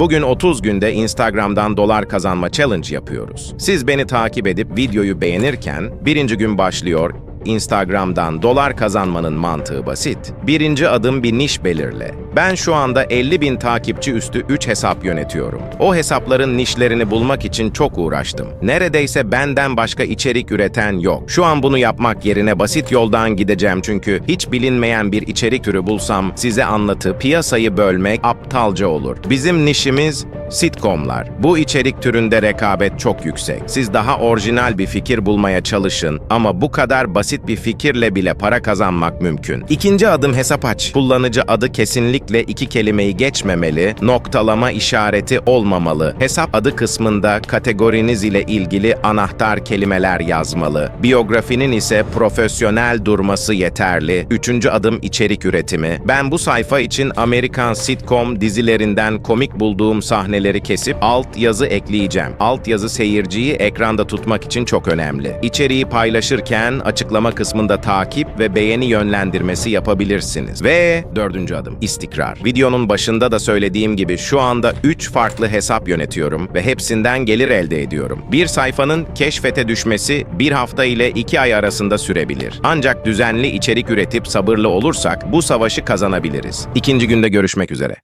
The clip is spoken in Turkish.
Bugün 30 günde Instagram'dan dolar kazanma challenge yapıyoruz. Siz beni takip edip videoyu beğenirken birinci gün başlıyor, Instagram'dan dolar kazanmanın mantığı basit. Birinci adım bir niş belirle. Ben şu anda 50 bin takipçi üstü 3 hesap yönetiyorum. O hesapların nişlerini bulmak için çok uğraştım. Neredeyse benden başka içerik üreten yok. Şu an bunu yapmak yerine basit yoldan gideceğim çünkü hiç bilinmeyen bir içerik türü bulsam size anlatıp piyasayı bölmek aptalca olur. Bizim nişimiz sitcomlar. Bu içerik türünde rekabet çok yüksek. Siz daha orijinal bir fikir bulmaya çalışın ama bu kadar basit bir fikirle bile para kazanmak mümkün. İkinci adım hesap aç. Kullanıcı adı kesinlikle iki kelimeyi geçmemeli, noktalama işareti olmamalı. Hesap adı kısmında kategoriniz ile ilgili anahtar kelimeler yazmalı. Biyografinin ise profesyonel durması yeterli. Üçüncü adım içerik üretimi. Ben bu sayfa için Amerikan sitcom dizilerinden komik bulduğum sahneleri kesip alt yazı ekleyeceğim. Alt yazı seyirciyi ekranda tutmak için çok önemli. İçeriği paylaşırken açıklama kısmında takip ve beğeni yönlendirmesi yapabilirsiniz. Ve dördüncü adım istikrar. Videonun başında da söylediğim gibi şu anda 3 farklı hesap yönetiyorum ve hepsinden gelir elde ediyorum. Bir sayfanın keşfete düşmesi bir hafta ile 2 ay arasında sürebilir. Ancak düzenli içerik üretip sabırlı olursak bu savaşı kazanabiliriz. İkinci günde görüşmek üzere.